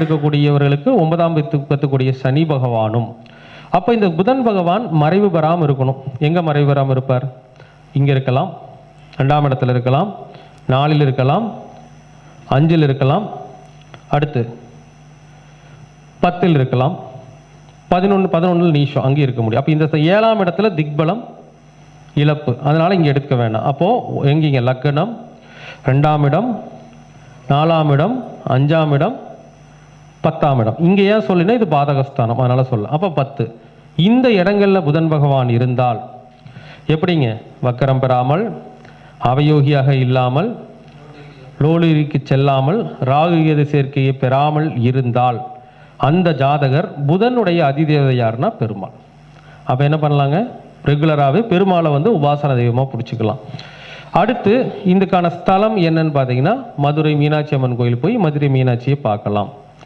இருக்கக்கூடியவர்களுக்கு ஒன்பதாம் பத்துக்கூடிய சனி பகவானும். அப்போ இந்த புதன் பகவான் மறைவு பெறாமல் இருக்கணும். எங்கே மறைவு பெறாமல் இருப்பார்? இங்கே இருக்கலாம் ரெண்டாம் இடத்துல இருக்கலாம் நாலில் இருக்கலாம் அஞ்சில் இருக்கலாம் அடுத்து பத்தில் இருக்கலாம். பதினொன்று பதினொன்றில் நீஷம் அங்கே இருக்க முடியும். அப்போ இந்த ஏழாம் இடத்துல திக்பலம் இழப்பு. அதனால் இங்கே எடுக்க வேண்டாம் அப்போது எங்கீங்க? லக்கணம் ரெண்டாம் இடம் நாலாம் இடம் அஞ்சாம் இடம் பத்தாம் இடம். இங்கே ஏன் சொல்லினா இது பாதகஸ்தானம். அதனால் சொல்ல அப்போ பத்து. இந்த இடங்களில் புதன் பகவான் இருந்தால் எப்படிங்க? வக்கரம் பெறாமல் அவயோகியாக இல்லாமல் லோலிக்கு செல்லாமல் ராகு கேது சேர்க்கையை பெறாமல் இருந்தால் அந்த ஜாதகர் புதனுடைய அதிதேவதை யாருன்னா? பெருமாள். அப்போ என்ன பண்ணலாங்க? ரெகுலராகவே பெருமாளை வந்து உபாசன தெய்வமாக பிடிச்சிக்கலாம். அடுத்து இதுக்கான ஸ்தலம் என்னன்னு பார்த்தீங்கன்னா மதுரை மீனாட்சி அம்மன் கோயில் போய் மதுரை மீனாட்சியை பார்க்கலாம்.